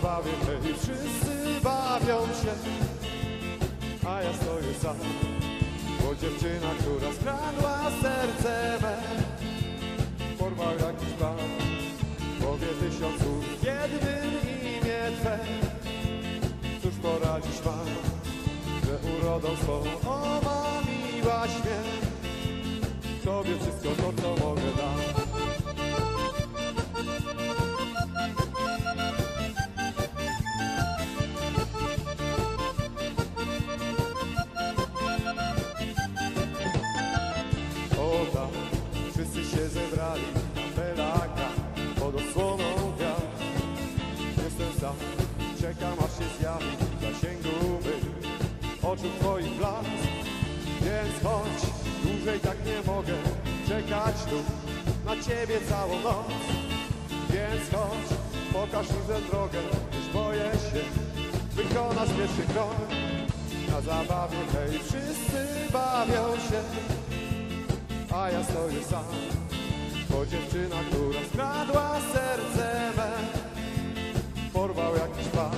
zabawie tej wszyscy bawią się, a ja stoję sam. Bo dziewczyna, która skradła serce me, porwał jakiś pan, powie tysiącu w jednym imię Twe. Cóż poradzisz pan, że urodą swą omamiłaś mnie, Tobie wszystko to, Sam, czekam aż się zjawi w zasięgu mych oczu twoich blask. Więc chodź, dłużej tak nie mogę czekać tu na ciebie całą noc. Więc chodź, pokaż mi tę drogę, już boję się wykonać pierwszy krok. Na zabawie hej, wszyscy bawią się a ja stoję sam. Bo dziewczyna, która skradła porwał jakiś pan,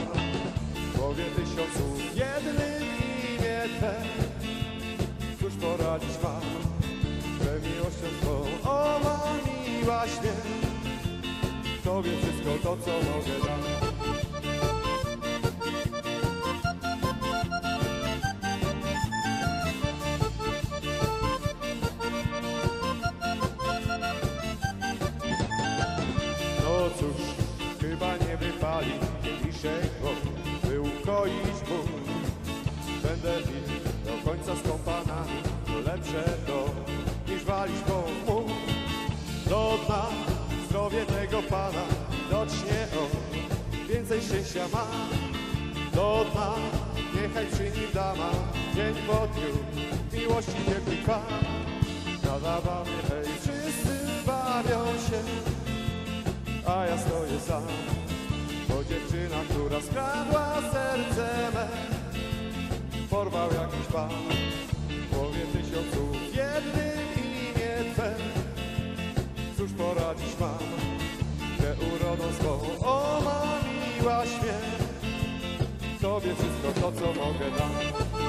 powie tysiącu w jednym imię Twe. Cóż poradzić mam, że miłością Twą omamiłaś mnie, Tobie wszystko to, co mogę dać. Kompanami, to lepsze to, niż walić po mu. Do dna zdrowie tego pana, widocznie on więcej szczęścia ma. Do dna, niechaj przy nim dama, dzień po miłości nie trwa. Na zabawie hej, wszyscy bawią się, a ja stoję sam. Poradzić mam, że urodą swą omamiłaś mnie, Tobie wszystko to, co mogę dać.